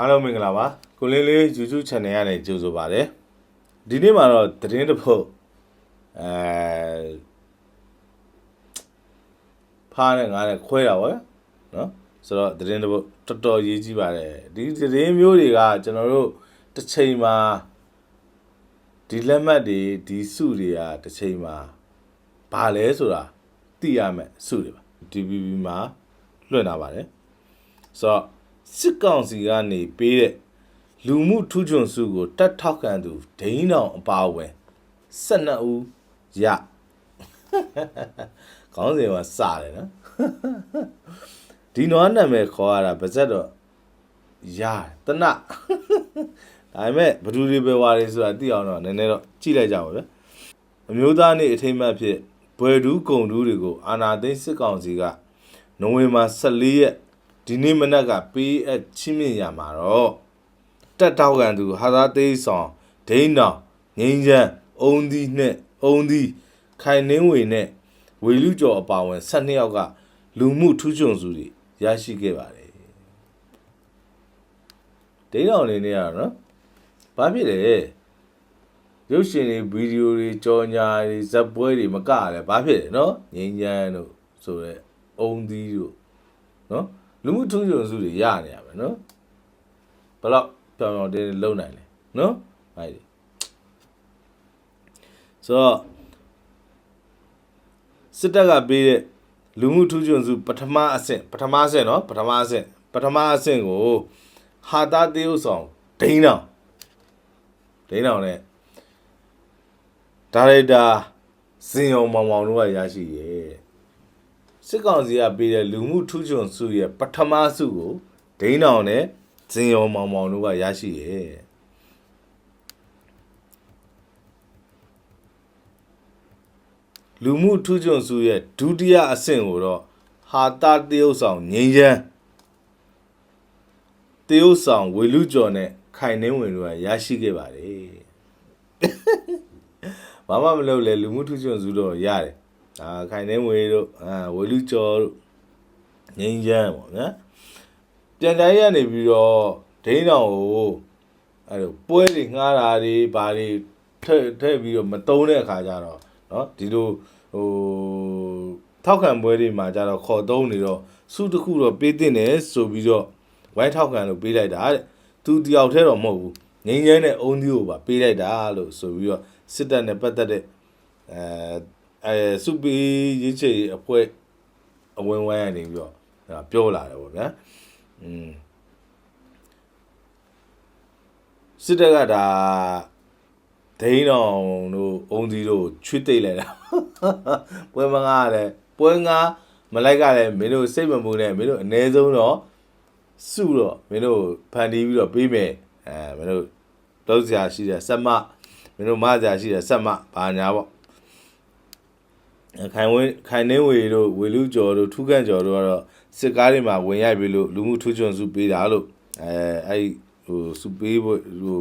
အားလုံးမင်္ဂလာပါကိုလင်းလေး YouTube channel ကနေကြိုဆိုပါရစေဒီနေ့မှာတော့သတင်းတစ်ပုဒ်အဲဖားနဲ့ငါးနဲ့ခွဲတာဗောနော်ဆိုတော့သတင်းတစ်ပုဒ်တော်တော်ရေးကြည့်ပါတယ်ဒီသတင်းမျိုးတွေကကျွန်တော်တို့တစ်ချိန်မှာဒီလက်မှတ်တွေဒီစုတွေကတစ်ချိန်မှာဘာလဲဆိုတာသိရမယ်စုတွေပါ DVB မှာလွှင့်တာပါတယ်ဆိုတော့ စစ်ကောင်စီကနေပေးတဲ့လူမှုထူးချွန်စုကိုတတ်ထောက်ခံသူဒိန်းအောင်အပါအဝင်12ဦးရခေါင်းစဉ်မှာစတယ်နော်ဒီနွားနာမည်ခေါ်ရတာပါဇက်တော့ရတယ်တနဒါပေမဲ့ဘယ်သူတွေပဲဝါတွေဆိုတာသိအောင်တော့နည်းနည်းတော့ကြည့်လိုက်ကြပါဗျအမျိုးသားနေ့အထိမ်းအမှတ်ဖြစ်ဘွယ်ဒူးကုံဒူးတွေကိုအာနာသိန်းစစ်ကောင်စီကနိုဝင်ဘာ14ရက် ဒီနေ့မနက်ကပေးအပ်ချင်းမြင့်ရမှာတော့တက်တောက်ကန်သူဟာသာသေးဆောင်ဒိန်းနောင်ငိမ့်ချမ်းအုံသီးနဲ့အုံသီးခိုင်နှင်းဝေနဲ့ဝေလူကျော်အပါဝင်12ယောက်ကလူမှုထူးချွန်စုတွေရရှိခဲ့ပါတယ်ဒိန်းနောင်နေနေရတော့နော်ဘာဖြစ်လဲရုပ်ရှင်တွေဗီဒီယိုတွေကြော်ညာတွေဇက်ပွဲတွေမကလည်းဘာဖြစ်လဲနော်ငိမ့်ချမ်းတို့ဆိုရဲအုံသီးတို့နော် လူမှုထုံးချုံစုတွေရနေရမယ်နော်ဘယ်တော့ပြောင်ပြောင်တင်းတင်းလုံနိုင်လဲနော်ဟုတ်တယ်ဆိုတော့စစ်တပ်ကပေးတဲ့လူမှုထူးချွန်စုပထမအဆင့်ပထမအဆင့်နော်ပထမအဆင့်ပထမအဆင့်ကိုဟာတာတေးဥဆောင်ဒိန်းအောင်ဒိန်းအောင်နဲ့ဒါရိုက်တာစင်ယုံမောင်မောင်တို့ကရရှိရဲ့ စစ်ကောင်စီကပေးတဲ့လူမှုထူးချွန်စုရဲ့ပထမစုကိုဒိန်းအောင်နဲ့ဇင်ယုံမောင်မောင်တို့ကရရှိရဲ့လူမှုထူးချွန်စုရဲ့ဒုတိယအဆင့်ကိုတော့ဟာတာတရုတ်ဆောင်ငိမ့်ချမ်းတရုတ်ဆောင်ဝေလူကျော်နဲ့ခိုင်နှင်းဝင်တို့ကရရှိခဲ့ပါတယ်ဘာမှမလုပ်လဲလူမှုထူးချွန်စုတော့ရတယ် အာခိုင်နှင်းဝေတို့အာဝေလူကျော်တို့ငိမ့်ချမ်းပေါ့နော်ပြန်တိုင်းရနေပြီးတော့ဒိန်းတောင်ကိုအဲ့လိုပွဲတွေငှားတာတွေဘာတွေထည့်ထည့်ပြီးတော့မတုံးတဲ့အခါကျတော့เนาะဒီလိုဟိုထောက်ခံပွဲတွေမှာကျတော့ခေါ်တုံးနေတော့စုတစ်ခုတော့ပေးတင်တယ်ဆိုပြီးတော့ဝိုင်းထောက်ခံလို့ပေးလိုက်တာတဲ့သူတယောက်တည်းတော့မဟုတ်ဘူးငင်းငင်းနဲ့အုံးသီးကိုပါပေးလိုက်တာလို့ဆိုပြီးတော့စစ်တပ်နဲ့ပတ်သက်တဲ့အဲ အဲစုပီရေးချေအဖွဲ့အဝင်ဝိုင်းရနေပြီးတော့ပြောလာတယ်ပေါ့ဗျာอืมစစ်တပ်ကဒါဒိန်းတော်တို့အုံဒီတို့ချွတ်တိတ်လိုက်တာပွဲမငါလည်းပွဲငါမလိုက်ကလည်းမင်းတို့စိတ်မပူနဲ့မင်းတို့အ ਨੇ ဆုံးတော့စုတော့မင်းတို့ဖန်တီးပြီးတော့ပေးမယ်အဲမင်းတို့လုံးစရာရှိတဲ့ဆက်မမင်းတို့မစရာရှိတဲ့ဆက်မဘာညာပေါ့ ခိုင်ဝင်းခိုင်နှင်းဝေတို့ဝေလူကျော်တို့ထူးခန့်ကျော်တို့ကတော့စစ်ကားတွေမှာဝင်ရိုက်ပြီးလို့လူမှုထူးချွန်စုပေးတာလို့အဲအဲ့ဟိုစုပေးဖို့ဟို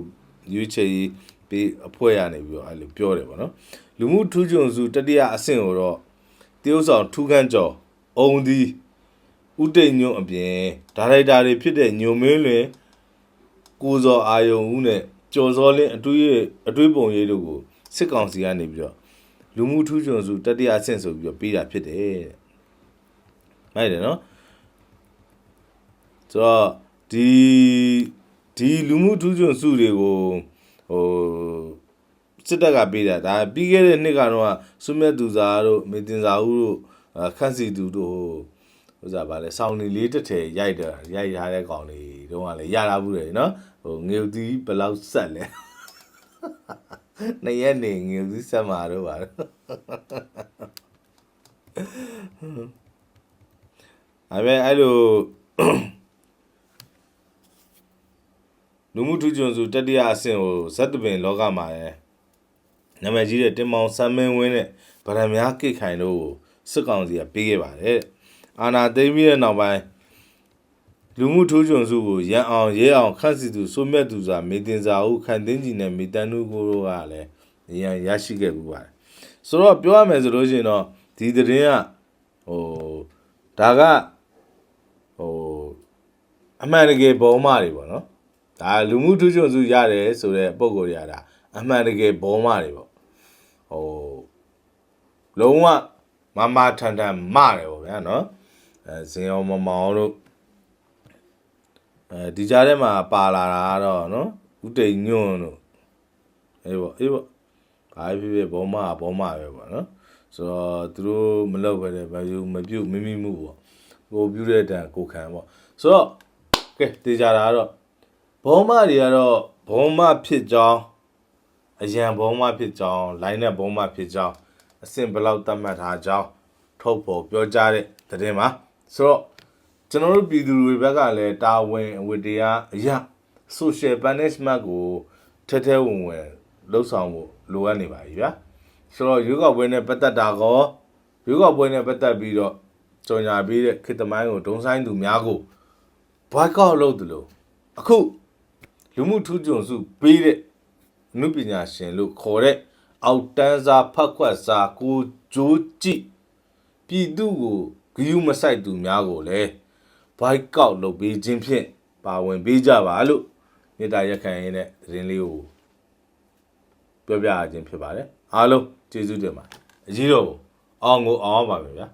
ရွေးချယ်ရေးပေးအဖွဲ့ရနေပြီးတော့အဲ့လိုပြောတယ်ပေါ့နော်လူမှုထူးချွန်စုတတိယအဆင့်ကိုတော့တရုတ်ဆောင်ထူးခန့်ကျော်အုံဒီဥတိတ်ညွန့်အပြင်ဒါရိုက်တာတွေဖြစ်တဲ့ညုံမင်းလွင်ကိုဇော်အာယုံဦးနဲ့ကျော်စောလင်းအတွေ့ရအတွေ့ပုံရိပ်တို့ကိုစစ်ကောင်စီကနေပြီးတော့ လူမှုထူးချွန်စုတတိယအဆင့်ဆိုပြီးတော့ပေးတာဖြစ်တယ်တဲ့မိုက်တယ်နော်ဆိုတော့ဒီဒီလူမှုထူးချွန်စုတွေကိုဟိုစစ်တပ်ကပေးတာဒါပြီးခဲ့တဲ့နှစ်ကတော့စုမြတ်သူစာတို့မေတင်စာဦးတို့ခန့်စီသူတို့ဟိုစားဗာလဲစောင်းနေလေးတစ်ထည်ရိုက်တာရိုက်ထားတဲ့ကောင်တွေတုန်းကလည်းရတာဘူးတယ်နော်ဟိုငေသီးဘယ်လောက်ဆက်လဲ နှစ်ရက်နေငေသီးဆက်မှာတော့ပါအဲ့မဲ့အဲ့လိုလူမှုထူးချွန်စုတတိယအဆင့်ကိုဇက်တပင်လောကမှာလည်းနာမည်ကြီးတဲ့တင်မောင်ဆမ်းမင်းဝင်းနဲ့ဗရမများကိတ်ခိုင်တို့ကိုစစ်ကောင်စီကပေးခဲ့ပါတယ်အာနာသိမ်းပြီးတဲ့နောက်ပိုင်း လူမှုထူးချွန်စုကိုရန်အောင်ရဲအောင်ခန့်စီသူစိုးမြတ်သူစာမေတင်စာဟုခန့်သိန်းကြီးနဲ့မေတန်းနုကိုတို့ကလည်းရန်ရရှိခဲ့ပူပါတယ်ဆိုတော့ပြောရမယ်ဆိုလို့ရှိရင်တော့ဒီသတင်းကဟိုဒါကဟိုအမှန်တကယ်ဘုံမတွေပေါ့နော်ဒါလူမှုထူးချွန်စုရတယ်ဆိုတဲ့ပုံကိုယ်တွေကဒါအမှန်တကယ်ဘောမတွေပေါ့ဟိုလုံးဝမမထန်ထန်မတယ်ပေါ့ဗျာနော်အဲဇင်အောင်မမောင်တို့ အဲဒီကြားထဲမှာပါလာတာကတော့နော်ဥတိန်ညွန့်တို့အေးပေါ့အေးပေါ့ဘာဖြစ်ဖြစ်ဘောမကဘောမပဲပေါ့နော်ဆိုတော့သူတို့မလုပ်ပဲတဲ့ဘာယူမပြုတ်မိမိမှုပေါ့ကိုပြုတ်တဲ့တန်ကိုခံပေါ့ဆိုတော့ကဲတေးကြတာကတော့ဘောမတွေကတော့ဘောမဖြစ်ကြောင်းအရန်ဘောမဖြစ်ကြောင်းလိုင်းနဲ့ဘောမဖြစ်ကြောင်းအဆင့်ဘယ်လောက်သတ်မှတ်ထားကြောင်းထုတ်ဖို့ပြောကြားတဲ့သတင်းပါဆိုတော့ ကျွန်တော်တို့ပြည်သူတွေဘက်ကလည်းတာဝန်အဝတ္တရားအရာ social punishment ကိုထဲထဲဝင်ဝင်လှုပ်ဆောင်ဖို့လိုအပ်နေပါပြီဗျာဆိုတော့ရွေးကောက်ပွဲနဲ့ပတ်သက်တာကောရွေးကောက်ပွဲနဲ့ပတ်သက်ပြီးတော့ကြုံညာပြီးတဲ့ခေတ်သမိုင်းကိုဒုံဆိုင်သူများကို boycott လုပ်တယ်လို့အခုလူမှုထူးချွန်စုပေးတဲ့အမှုပညာရှင်လို့ခေါ်တဲ့အောက်တန်းစားဖတ်ခွက်စားကိုဂျိုးကြည့်ပြည်သူကိုဂယုမဆိုင်သူများကိုလည်း ဘိုက်ကောက်လုပ်ပေးခြင်းဖြင့်ပါဝင်ပေးကြပါလို့မြေတားရက်ခံရင်းတဲ့သတင်းလေးကိုပြောပြရခြင်းဖြစ်ပါတယ်အားလုံးကျေးဇူးတင်ပါတယ်အကြီးတော်အောင်ကိုအောင်ပါမယ်ဗျာ